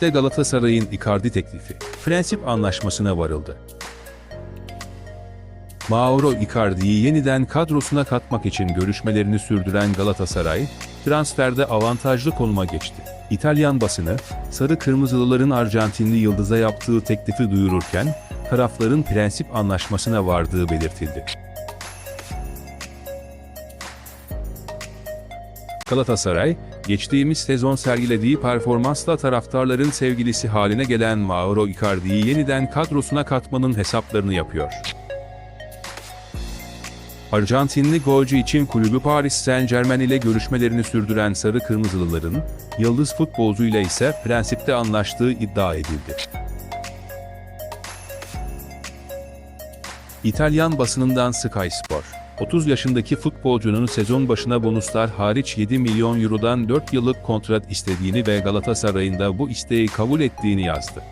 İşte Galatasaray'ın Icardi teklifi. Prensip anlaşmasına varıldı. Mauro Icardi'yi yeniden kadrosuna katmak için görüşmelerini sürdüren Galatasaray, transferde avantajlı konuma geçti. İtalyan basını, Sarı Kırmızılıların Arjantinli Yıldız'a yaptığı teklifi duyururken, tarafların prensip anlaşmasına vardığı belirtildi. Galatasaray, geçtiğimiz sezon sergilediği performansla taraftarların sevgilisi haline gelen Mauro Icardi'yi yeniden kadrosuna katmanın hesaplarını yapıyor. Arjantinli golcü için kulübü Paris Saint-Germain ile görüşmelerini sürdüren Sarı Kırmızılıların, yıldız futbolcuyla ise prensipte anlaştığı iddia edildi. İtalyan basınından Sky Spor, 30 yaşındaki futbolcunun sezon başına bonuslar hariç 7 milyon eurodan 4 yıllık kontrat istediğini ve Galatasaray'ın da bu isteği kabul ettiğini yazdı.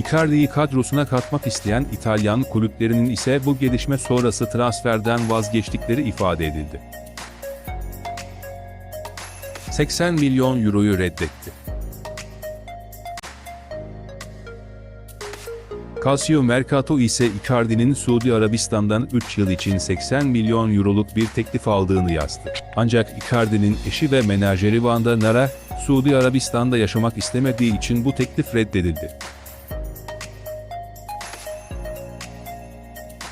Icardi'yi kadrosuna katmak isteyen İtalyan kulüplerinin ise bu gelişme sonrası transferden vazgeçtikleri ifade edildi. 80 milyon euroyu reddetti. Calcio Mercato ise Icardi'nin Suudi Arabistan'dan 3 yıl için 80 milyon euroluk bir teklif aldığını yazdı. Ancak Icardi'nin eşi ve menajeri Vanda Nara, Suudi Arabistan'da yaşamak istemediği için bu teklif reddedildi.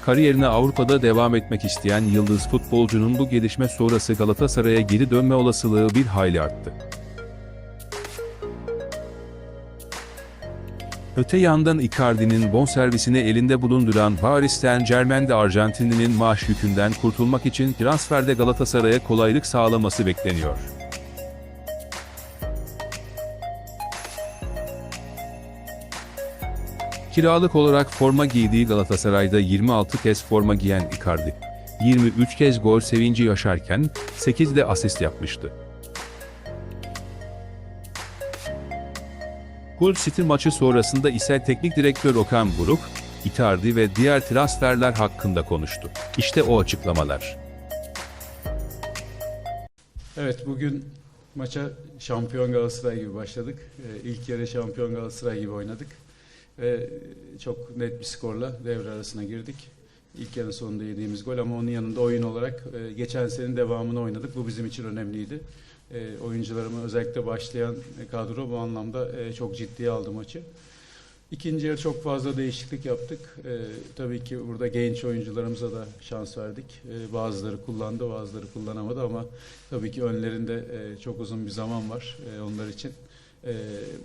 Kariyerine Avrupa'da devam etmek isteyen yıldız futbolcunun bu gelişme sonrası Galatasaray'a geri dönme olasılığı bir hayli arttı. Öte yandan Icardi'nin bonservisini elinde bulunduran Paris Saint-Germain de Arjantinli'nin maaş yükünden kurtulmak için transferde Galatasaray'a kolaylık sağlaması bekleniyor. Kiralık olarak forma giydiği Galatasaray'da 26 kez forma giyen Icardi, 23 kez gol sevinci yaşarken 8 de asist yapmıştı. Hull City maçı sonrasında ise teknik direktör Okan Buruk, Icardi ve diğer transferler hakkında konuştu. İşte o açıklamalar. Evet bugün maça şampiyon Galatasaray gibi başladık. Ee, ilk yarı şampiyon Galatasaray gibi oynadık. Ve çok net bir skorla devre arasına girdik. İlk yarının sonunda yediğimiz gol ama onun yanında oyun olarak e, geçen senenin devamını oynadık. Bu bizim için önemliydi. E, oyuncularımı özellikle başlayan kadro bu anlamda e, çok ciddiye aldı maçı. İkinci yarı çok fazla değişiklik yaptık. Ee, tabii ki burada genç oyuncularımıza da şans verdik. Ee, bazıları kullandı, bazıları kullanamadı ama tabii ki önlerinde e, çok uzun bir zaman var e, onlar için. E,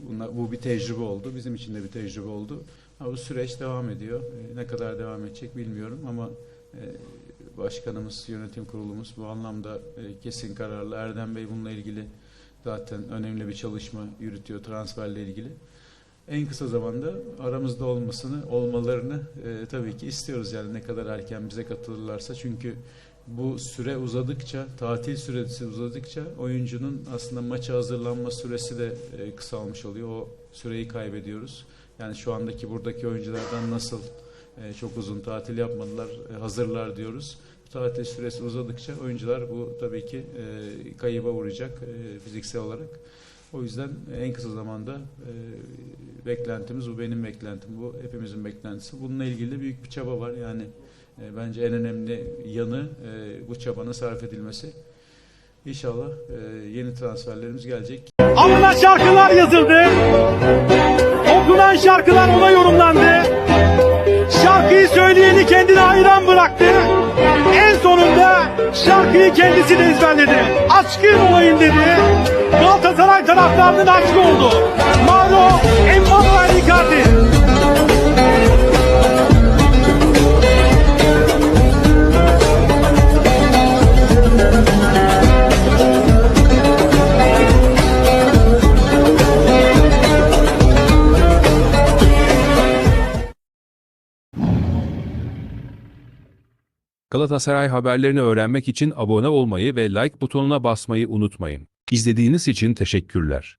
bunlar, bu bir tecrübe oldu. Bizim için de bir tecrübe oldu. Ha, bu süreç devam ediyor. E, ne kadar devam edecek bilmiyorum ama e, başkanımız, yönetim kurulumuz bu anlamda e, kesin kararlı. Erdem Bey bununla ilgili zaten önemli bir çalışma yürütüyor transferle ilgili en kısa zamanda aramızda olmasını, olmalarını e, tabii ki istiyoruz yani ne kadar erken bize katılırlarsa çünkü bu süre uzadıkça, tatil süresi uzadıkça oyuncunun aslında maça hazırlanma süresi de e, kısalmış oluyor. O süreyi kaybediyoruz. Yani şu andaki buradaki oyunculardan nasıl e, çok uzun tatil yapmadılar, e, hazırlar diyoruz. Bu tatil süresi uzadıkça oyuncular bu tabii ki e, kayıba uğrayacak e, fiziksel olarak. O yüzden en kısa zamanda e, beklentimiz, bu benim beklentim, bu hepimizin beklentisi. Bununla ilgili de büyük bir çaba var. Yani e, bence en önemli yanı e, bu çabanın sarf edilmesi. İnşallah e, yeni transferlerimiz gelecek. Alınan şarkılar yazıldı. Okunan şarkılar ona yorumlandı. Şarkıyı söyleyeni kendine hayran şarkıyı kendisi de ezberledi. Aşkın olayım dedi. Galatasaray taraftarının aşkı oldu. Mauro Emanuel Icardi. Galatasaray haberlerini öğrenmek için abone olmayı ve like butonuna basmayı unutmayın. İzlediğiniz için teşekkürler.